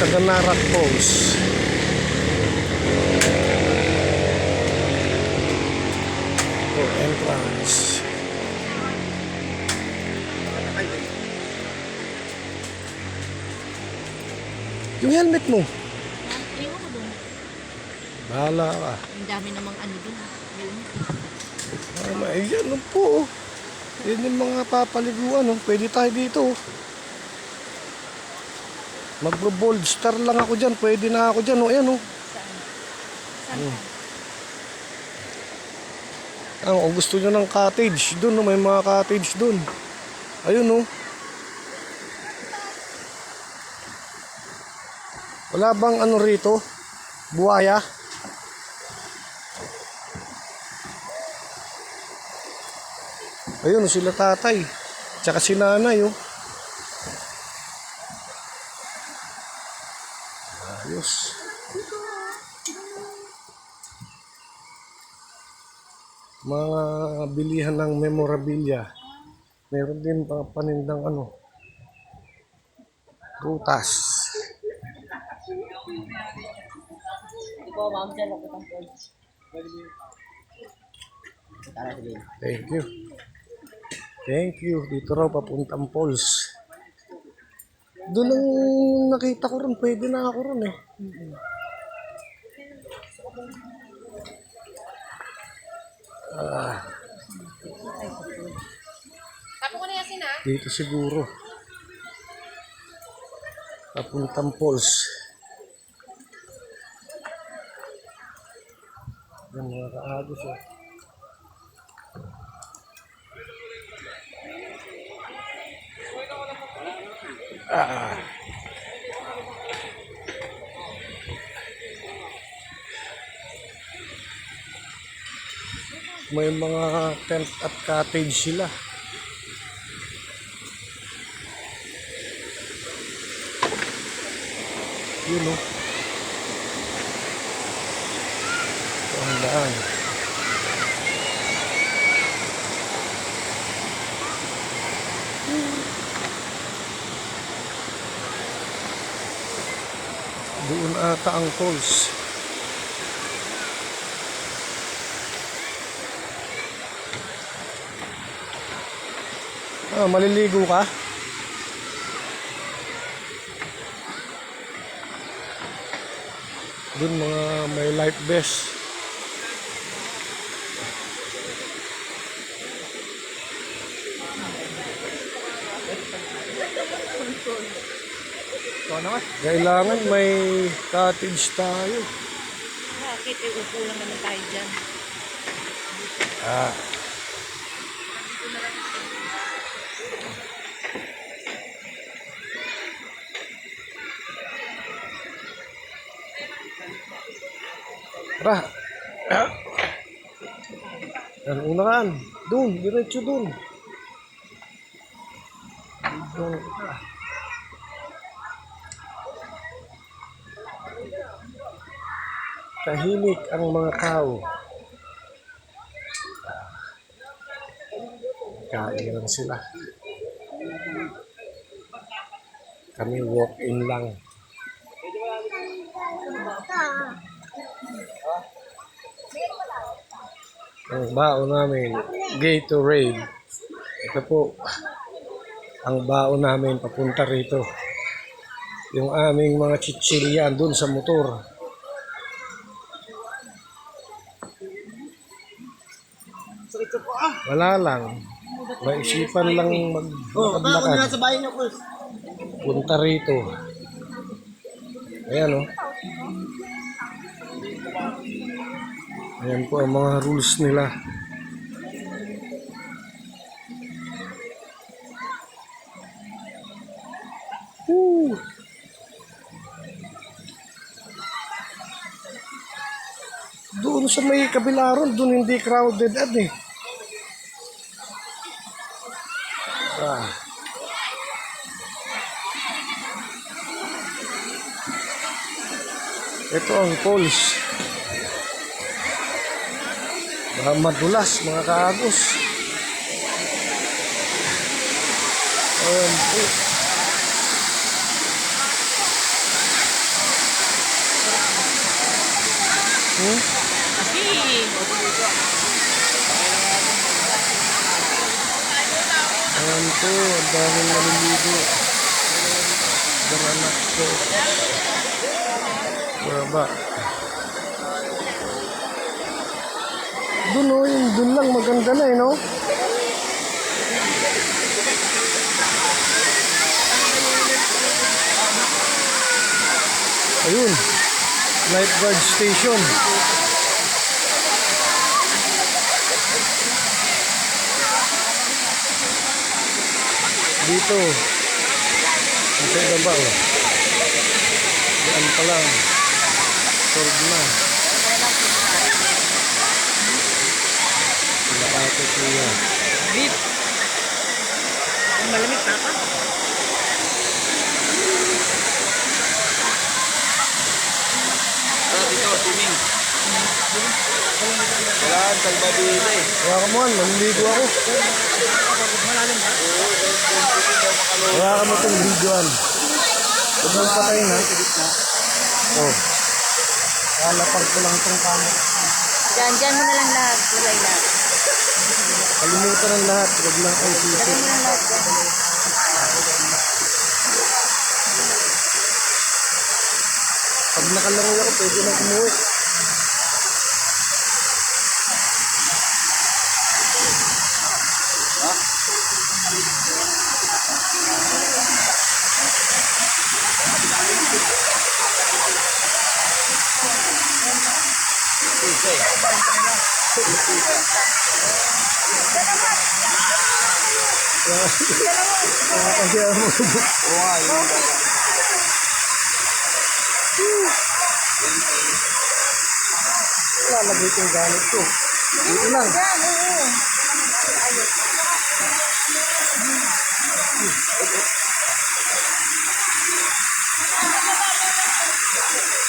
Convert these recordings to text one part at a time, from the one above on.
sa Ganarat Falls. For entrance. Yung helmet mo. Bahala ka. Ang dami namang ano dun. Ah, Ayan lang po. oh. Yan yung mga papaliguan. Oh. Pwede tayo dito. Oh. Magbo-bold star lang ako dyan. Pwede na ako dyan. Oh. Ayan oh. Saan? Saan? Hmm. Ah, kung gusto nyo ng cottage, doon, no, may mga cottage doon. Ayun, no. Wala bang ano rito? Buhaya? Ayun, sila tatay. Tsaka si nanay, oh. Mga bilihan ng memorabilia. Meron din mga panindang ano, prutas. Thank you. Thank you. Dito raw papuntang Falls. Doon lang nakita ko ron. Pwede na ako ron eh. Tapo ko na yasin, ha? Dito siguro. Papuntang Falls. Yan mga kaagos eh. Ah. May mga tent at cottage sila. Yun o. Ito ang daan. Doon ata ang tolls. Ah, maliligo ka? Doon mga may life vest. Kailangan may cottage tayo. Bakit? Eh, upo lang naman tayo dyan. Ah. Tara. Yan, unahan. Doon, diretso doon. Doon. Tahimik ang mga tao. Kain lang sila. Kami walk-in lang. Ang baon namin, Gatorade. Ito po, ang baon namin papunta rito. Yung aming mga chichiryan dun sa motor. Wala lang. Maisipan lang mag Oh, maglakad. na sa bahay niyo, Chris. Punta rito. Ayan o. Ayan po ang mga rules nila. Woo! Doon sa may kabila ron, doon hindi crowded at eh. Ah. ito ang poles mga madulas mga kaagos. Ayan po hmm? ayan po ang daming maliligo. Ng anak ko Baba. Doon o, yung doon lang maganda na eh, no? Ayun, lifeguard station. Dito, baba oh. Diyan pa lang. Solve na. Sila ate kuya. Beef. Malamig pa ka? Tara dito, swimming. Kailangan salbabida eh. Kaya ka mo, naliligo ako. Kaya ka mo itong videoan. Huwag mong patayin ha. Oh. Kalapag ko lang itong camera. Diyan, diyan mo na lang lahat. Lagay lahat. Kalimutan ang lahat. Huwag lang kayo Lagay sisi. mo lang lahat. Pag nakalaro ako, pwede nang umuwi. Kaya mo. Oo nga, yun. Lalagay yung gamit ko. Dito lang.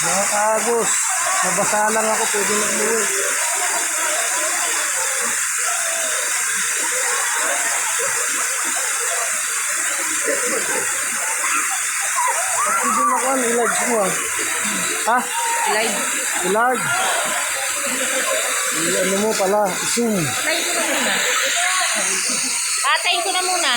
Mga kaagos. Nabasa lang ako. Pwede na umuwi. Hindi mo kan? I-large mo ah. Ha? Live. I-large. I-ano mo pala. Zoom. Tayin ko na muna. Atayin ko na muna.